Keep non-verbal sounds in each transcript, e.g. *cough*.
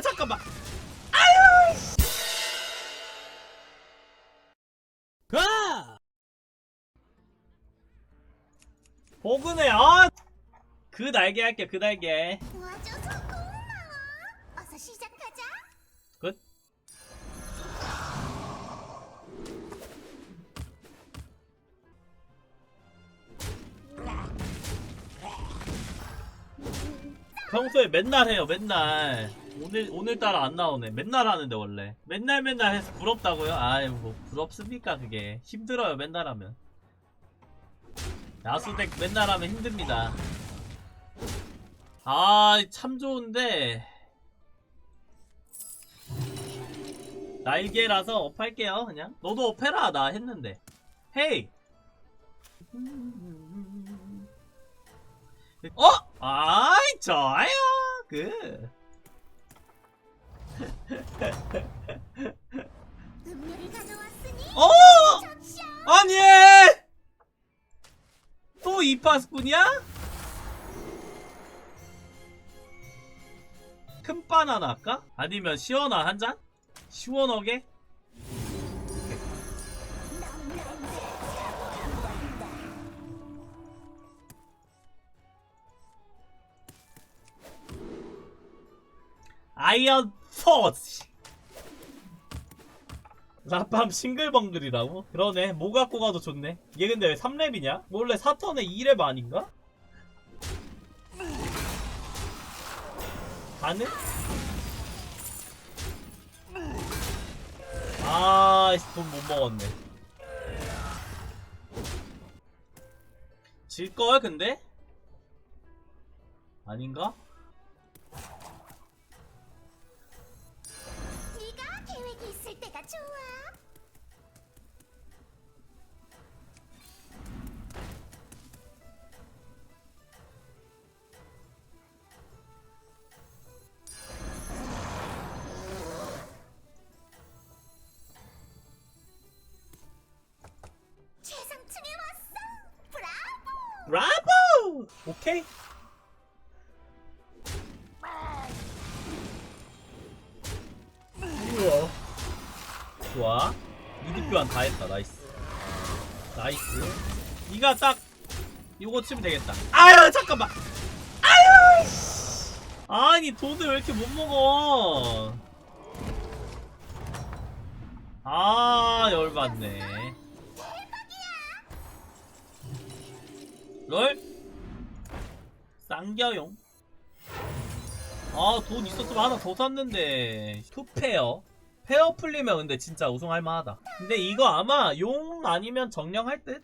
아유 잠깐만. 아유. 씨. 가. 보그네 아. 그 날개 할게 그 날개. 도와줘서 고마워. 어서 시작하자. 끝. 평소에 맨날 해요, 맨날. 오늘, 오늘따라 안 나오네. 맨날 하는데, 원래. 맨날 맨날 해서 부럽다고요? 아유, 뭐, 부럽습니까, 그게. 힘들어요, 맨날 하면. 야수덱 맨날 하면 힘듭니다. 아, 참 좋은데. 날개라서 업할게요 그냥 너도 업해라 나 했는데 헤이 어? 아이 좋아요 그 음료를 가져왔으니 어? 적셔. 아니 또 이파스꾼이야? 큰 바나나 할까? 아니면 시원한 한 잔? 시원하게? 아이언 포스 라밤 싱글벙글이라고? 그러네 뭐 갖고 가도 좋네 얘 근데 왜 3렙이냐? 원래 4턴에 2렙 아닌가? 가능? 아, 돈못 먹었네. 질걸, 근데? 아닌가? 있을 때가 좋아. 최상층에 왔어. 브라보. 교환 다 했다. 나이스. 나이스. 니가 딱 이거 치면 되겠다. 아유 잠깐만. 아유. 씨. 아니 돈을 왜 이렇게 못 먹어? 아 열받네. 롤? 쌍겨용? 아, 돈 있었으면 하나 더 샀는데. 투페어? 페어 풀리면 근데 진짜 우승할 만하다. 근데 이거 아마 용 아니면 정령 할 듯?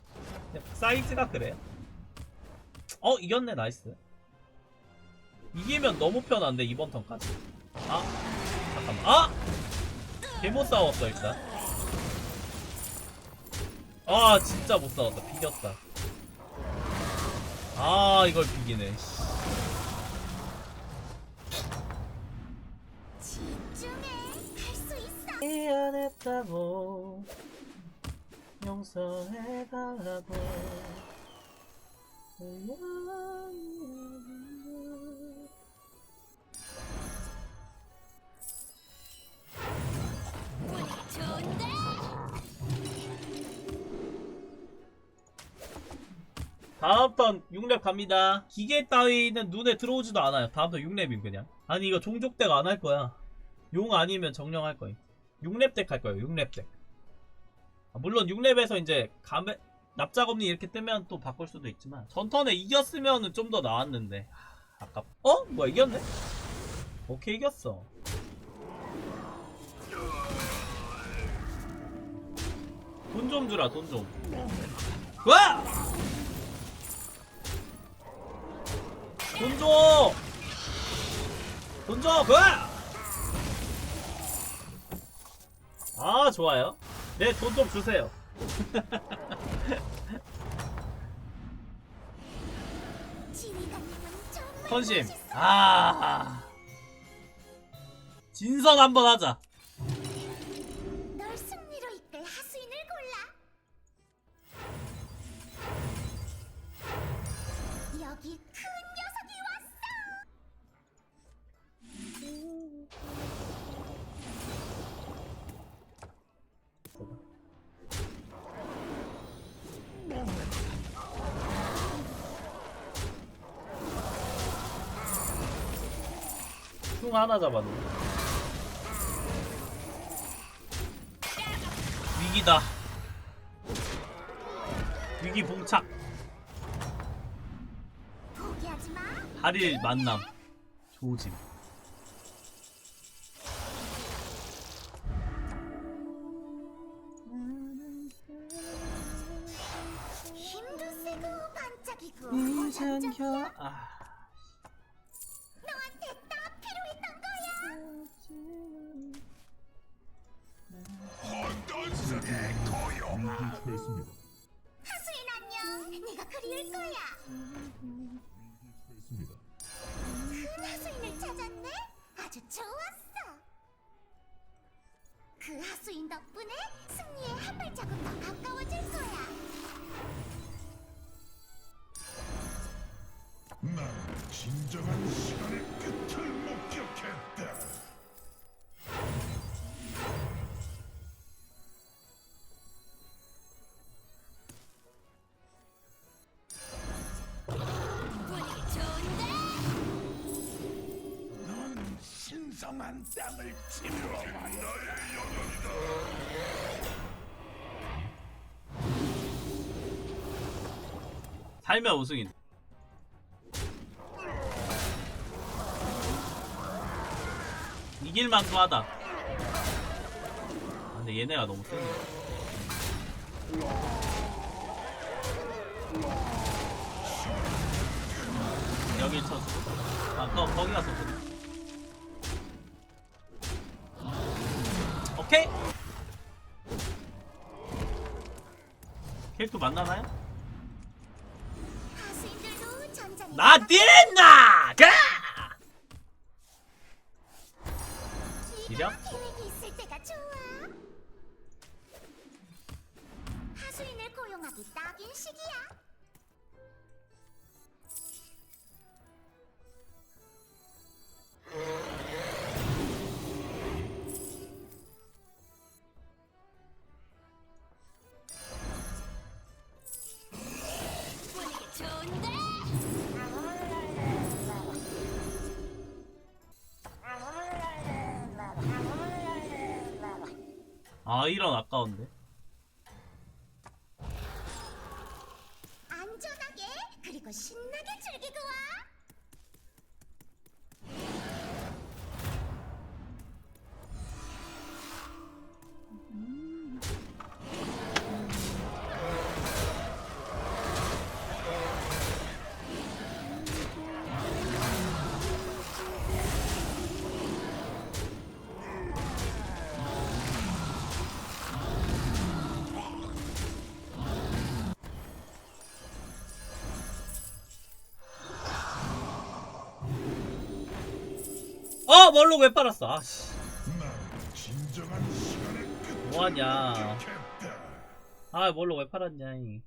사이즈가 그래요. 어, 이겼네, 나이스. 이기면 너무 편한데, 이번 턴까지. 아, 잠깐만. 아! 개못 싸웠어, 일단. 아, 진짜 못 싸웠다. 비겼다. 아 이걸 비기네 미안했다고 용서해달라고. 좋은데. 다음 턴 6렙 갑니다. 기계 따위는 눈에 들어오지도 않아요. 다음 턴 6렙임 그냥. 아니 이거 종족덱 안할 거야. 용 아니면 정령 할 거임 6렙 덱 할 거예요 6렙 덱 아, 물론 6렙에서 이제 감에 납작업니 이렇게 뜨면 또 바꿀 수도 있지만 전턴에 이겼으면 좀더 나았는데 하, 아깝 어? 뭐야 이겼네? 오케이 이겼어 돈 좀 주라 돈 좀 와! 돈 줘! 돈 줘! 그! 아, 좋아요. 네, 돈좀 주세요. *laughs* 선심. 멋있어. 아. 진선 한번 하자. 흉 하나 잡았네. 위기다. 위기 봉착. 8일 만남. 조짐. 반짝이고 아. 그리울 거야. 큰 하수인을 찾았네. 아주 좋았어. 그 하수인 덕분에 승리에 한 발자국 더 가까워질 거야. 난 진정한 시간의 끝을 목격했다. 신성한 땀을 치러봐. 살면 우승인. 이길 만도 하다. 아, 근데 얘네가 너무 세네. 여기 쳐주고. 아까 거기 가서 오케이. 캐릭터 만나나요? 전장에 나디나 가! 좋아. 하수인을 고용하기 딱인 시기야. 아 이런 아까운데. 안전하게 그리고 신나게 즐기고 와. 어 멀로 왜 빨았어? 아씨 뭐하냐? 아 뭘로 왜 팔았냐? 이.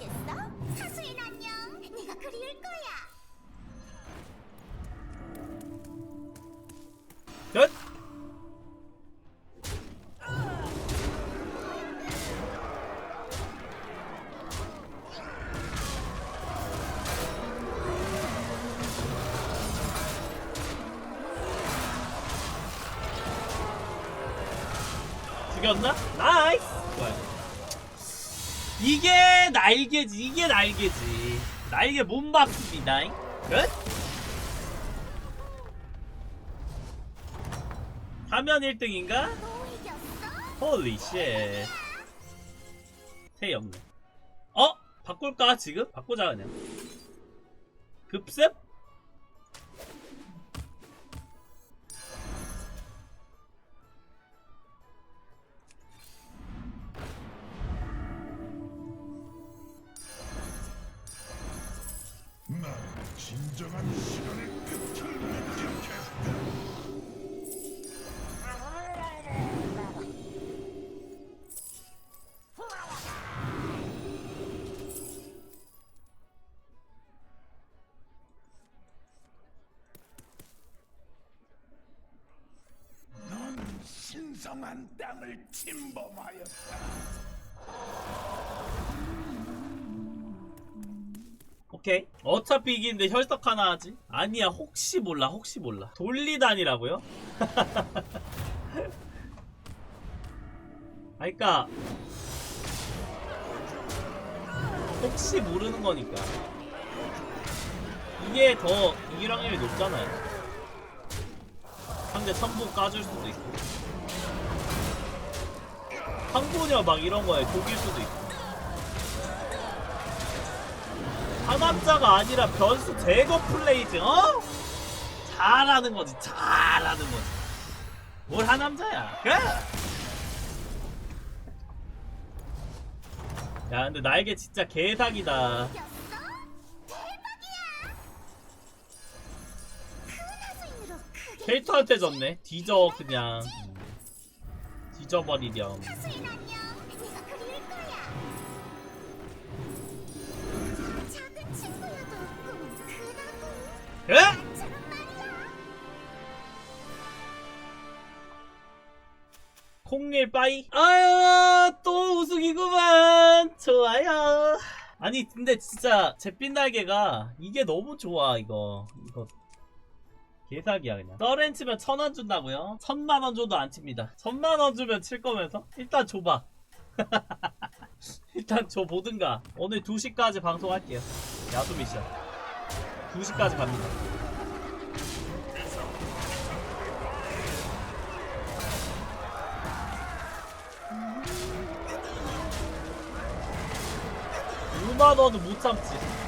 하겠어? 하수인 안녕. 네가 그리울 거야. 끝. 죽였나? 나이스! 좋아요. 이게 날개지, 이게 날개지. 날개 못 박습니다. 끝? 화면 1등인가? 또 이겼어? 홀리 쉣. 세이 없네. 어? 바꿀까 지금? 바꾸자 그냥. 급습? 나는 진정한 시간의 끝을 목격했다. 신성한 땅을 침범하였다. 오케이. 어차피 이기는데 혈석 하나 하지? 아니야, 혹시 몰라, 혹시 몰라. 돌리단이라고요? *laughs* 아니까 혹시 모르는 거니까. 이게 더 이길 확률이 높잖아요. 상대 천부 까줄 수도 있고. 항소녀 막 이런 거에 독일 수도 있고. 하남자가 아니라 변수 제거 플레이지 어? 잘하는 거지 잘하는 거지. 뭘 하남자야 그래? 야 근데 나에게 진짜 개사기다. 캐릭터한테 졌네. 뒤져 그냥. 뒤져버리렴 콩릴 빠이? 아유 또 우승이구만. 좋아요. 아니 근데 진짜 잿빛 날개가 이게 너무 좋아 이거. 이거 개사기야 그냥. 서렌 치면 천 원 준다고요? 천만 원 줘도 안 칩니다. 천만 원 주면 칠 거면서? 일단 줘봐. *laughs* 일단 줘 보든가. 오늘 2시까지 방송할게요. 야수 미션 2시까지 갑니다 원은 못 참지.